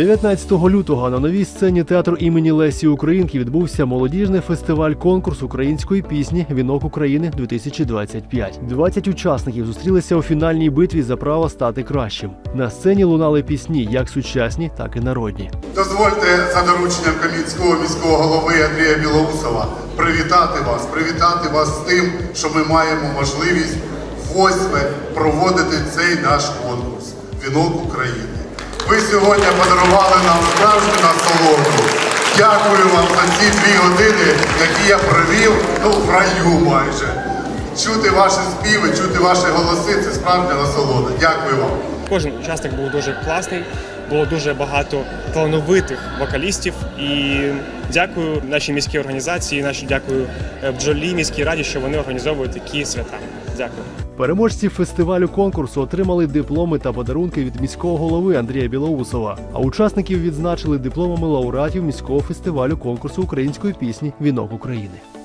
19 лютого на новій сцені театру імені Лесі Українки відбувся молодіжний фестиваль конкурс української пісні Вінок України 2025 20 учасників зустрілися у фінальній битві за право стати кращим. На сцені лунали пісні як сучасні, так і народні. Дозвольте за дорученням Кам'янського міського голови Андрія Білоусова привітати вас, привітати вас з тим, що ми маємо можливість восьме проводити цей наш конкурс Вінок України. Ви сьогодні подарували нам справжню насолоду. Дякую вам за ці дві години, які я провів ну, в раю майже. Чути ваші співи, чути ваші голоси це справжня насолода. Дякую вам. Кожен учасник був дуже класний, було дуже багато талановитих вокалістів. І дякую нашій міській організації, нашій дякую е, бджолі міській раді, що вони організовують такі свята. Дякую. Переможці фестивалю конкурсу отримали дипломи та подарунки від міського голови Андрія Білоусова. А учасників відзначили дипломами лауреатів міського фестивалю конкурсу української пісні Вінок України.